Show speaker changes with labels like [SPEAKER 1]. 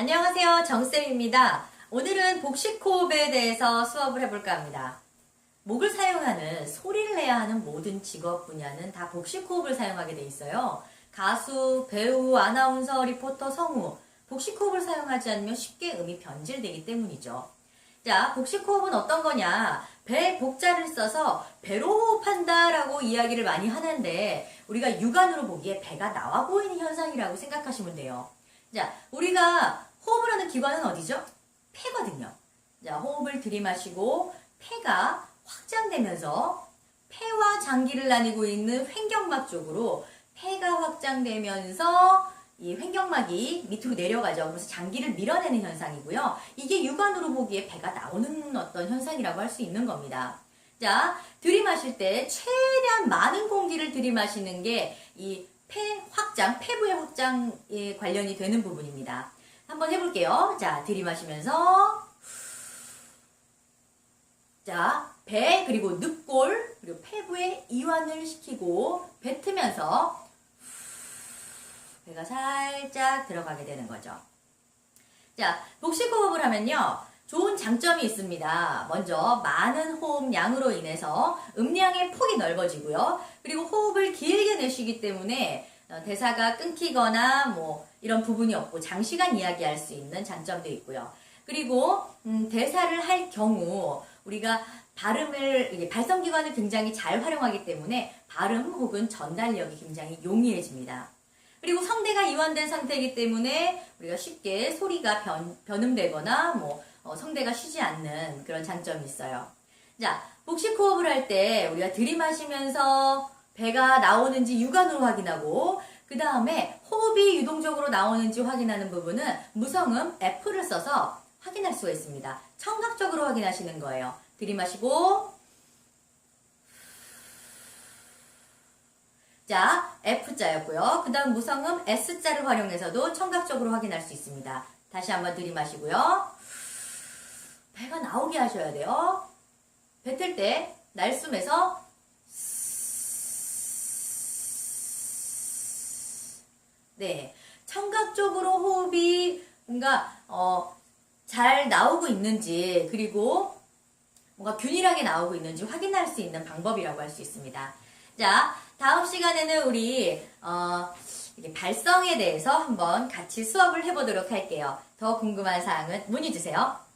[SPEAKER 1] 안녕하세요. 정쌤입니다. 오늘은 복식호흡에 대해서 수업을 해볼까 합니다. 목을 사용하는 소리를 내야 하는 모든 직업 분야는 다 복식호흡을 사용하게 돼 있어요. 가수, 배우, 아나운서, 리포터, 성우. 복식호흡을 사용하지 않으면 쉽게 음이 변질되기 때문이죠. 자, 복식호흡은 어떤 거냐? 배 복자를 써서 배로 호흡한다라고 이야기를 많이 하는데 우리가 육안으로 보기에 배가 나와 보이는 현상이라고 생각하시면 돼요. 자, 우리가 호흡을 하는 기관은 어디죠? 폐거든요. 자, 호흡을 들이마시고 폐가 확장되면서 폐와 장기를 나뉘고 있는 횡격막 쪽으로 폐가 확장되면서 이 횡격막이 밑으로 내려가죠. 그래서 장기를 밀어내는 현상이고요. 이게 육안으로 보기에 배가 나오는 어떤 현상이라고 할 수 있는 겁니다. 자, 들이마실 때 최대한 많은 공기를 들이마시는 게 이 폐 확장, 폐부의 확장에 관련이 되는 부분입니다. 한번 해볼게요. 자, 들이마시면서 자, 배 그리고 늑골 그리고 폐부에 이완을 시키고 뱉으면서 배가 살짝 들어가게 되는 거죠. 자, 복식호흡을 하면요. 좋은 장점이 있습니다. 먼저 많은 호흡량으로 인해서 음량의 폭이 넓어지고요. 그리고 호흡을 길게 내쉬기 때문에 어, 대사가 끊기거나 뭐 이런 부분이 없고 장시간 이야기할 수 있는 장점도 있고요. 그리고 음, 대사를 할 경우 우리가 발음을 발성기관을 굉장히 잘 활용하기 때문에 발음 혹은 전달력이 굉장히 용이해집니다. 그리고 성대가 이완된 상태이기 때문에 우리가 쉽게 소리가 변, 변음되거나 뭐 어, 성대가 쉬지 않는 그런 장점이 있어요. 자, 복식 호흡을 할 때 우리가 들이마시면서 배가 나오는지 육안으로 확인하고 그 다음에 호흡이 유동적으로 나오는지 확인하는 부분은 무성음 F를 써서 확인할 수가 있습니다. 청각적으로 확인하시는 거예요. 들이마시고 자, F자였고요. 그 다음 무성음 S자를 활용해서도 청각적으로 확인할 수 있습니다. 다시 한번 들이마시고요. 배가 나오게 하셔야 돼요. 뱉을 때 날숨에서 네, 청각적으로 호흡이 뭔가 어, 잘 나오고 있는지 그리고 뭔가 균일하게 나오고 있는지 확인할 수 있는 방법이라고 할 수 있습니다. 자, 다음 시간에는 우리 어, 발성에 대해서 한번 같이 수업을 해보도록 할게요. 더 궁금한 사항은 문의 주세요.